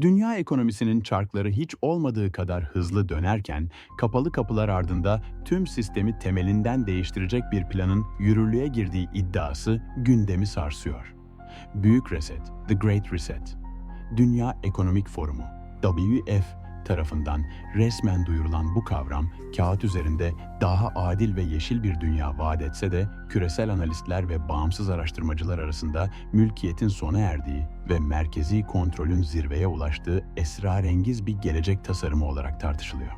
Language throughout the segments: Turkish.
Dünya ekonomisinin çarkları hiç olmadığı kadar hızlı dönerken, kapalı kapılar ardında tüm sistemi temelinden değiştirecek bir planın yürürlüğe girdiği iddiası gündemi sarsıyor. Büyük Reset, The Great Reset, Dünya Ekonomik Forumu, WEF tarafından resmen duyurulan bu kavram, kağıt üzerinde daha adil ve yeşil bir dünya vaat etse de küresel analistler ve bağımsız araştırmacılar arasında mülkiyetin sona erdiği ve merkezi kontrolün zirveye ulaştığı esrarengiz bir gelecek tasarımı olarak tartışılıyor.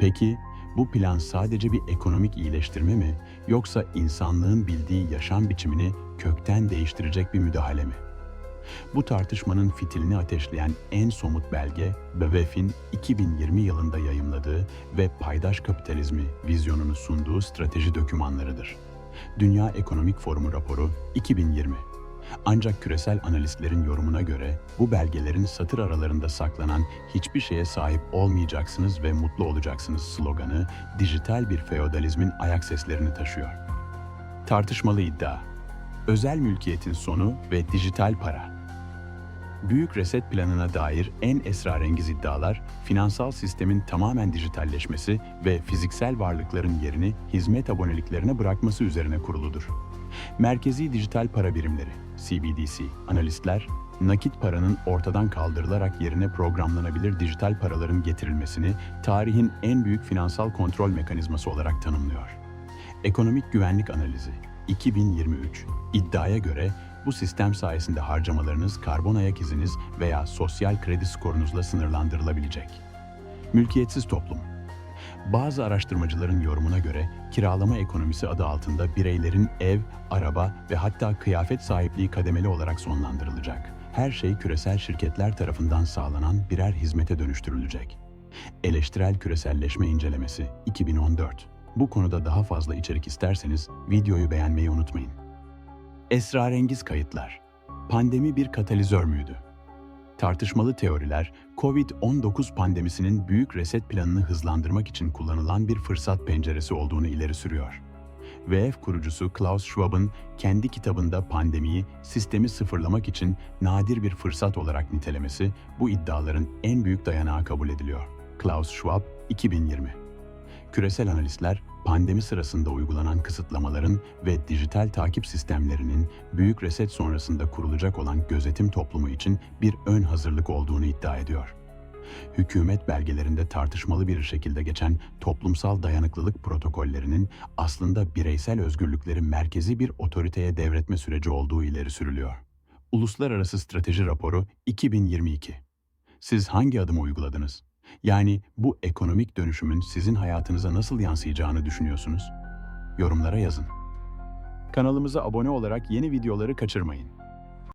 Peki bu plan sadece bir ekonomik iyileştirme mi yoksa insanlığın bildiği yaşam biçimini kökten değiştirecek bir müdahale mi? Bu tartışmanın fitilini ateşleyen en somut belge, BWF'in 2020 yılında yayımladığı ve paydaş kapitalizmi vizyonunu sunduğu strateji dokümanlarıdır. Dünya Ekonomik Forumu raporu 2020. Ancak küresel analistlerin yorumuna göre bu belgelerin satır aralarında saklanan hiçbir şeye sahip olmayacaksınız ve mutlu olacaksınız sloganı dijital bir feodalizmin ayak seslerini taşıyor. Tartışmalı iddia. Özel mülkiyetin sonu ve dijital para. Büyük reset planına dair en esrarengiz iddialar, finansal sistemin tamamen dijitalleşmesi ve fiziksel varlıkların yerini hizmet aboneliklerine bırakması üzerine kuruludur. Merkezi dijital para birimleri, CBDC, analistler, nakit paranın ortadan kaldırılarak yerine programlanabilir dijital paraların getirilmesini tarihin en büyük finansal kontrol mekanizması olarak tanımlıyor. Ekonomik Güvenlik Analizi 2023 iddiaya göre bu sistem sayesinde harcamalarınız karbon ayak iziniz veya sosyal kredi skorunuzla sınırlandırılabilecek. Mülkiyetsiz toplum bazı araştırmacıların yorumuna göre kiralama ekonomisi adı altında bireylerin ev, araba ve hatta kıyafet sahipliği kademeli olarak sonlandırılacak. Her şey küresel şirketler tarafından sağlanan birer hizmete dönüştürülecek. Eleştirel Küreselleşme İncelemesi 2014 Bu konuda daha fazla içerik isterseniz videoyu beğenmeyi unutmayın. Esrarengiz kayıtlar. Pandemi bir katalizör müydü? Tartışmalı teoriler, COVID-19 pandemisinin büyük reset planını hızlandırmak için kullanılan bir fırsat penceresi olduğunu ileri sürüyor. VF kurucusu Klaus Schwab'ın kendi kitabında pandemiyi sistemi sıfırlamak için nadir bir fırsat olarak nitelemesi bu iddiaların en büyük dayanağı kabul ediliyor. Klaus Schwab, 2020 Küresel analistler, pandemi sırasında uygulanan kısıtlamaların ve dijital takip sistemlerinin büyük reset sonrasında kurulacak olan gözetim toplumu için bir ön hazırlık olduğunu iddia ediyor. Hükümet belgelerinde tartışmalı bir şekilde geçen toplumsal dayanıklılık protokollerinin aslında bireysel özgürlükleri merkezi bir otoriteye devretme süreci olduğu ileri sürülüyor. Uluslararası Strateji Raporu 2022 Siz hangi adımı uyguladınız? Yani bu ekonomik dönüşümün sizin hayatınıza nasıl yansıyacağını düşünüyorsunuz? Yorumlara yazın. Kanalımıza abone olarak yeni videoları kaçırmayın.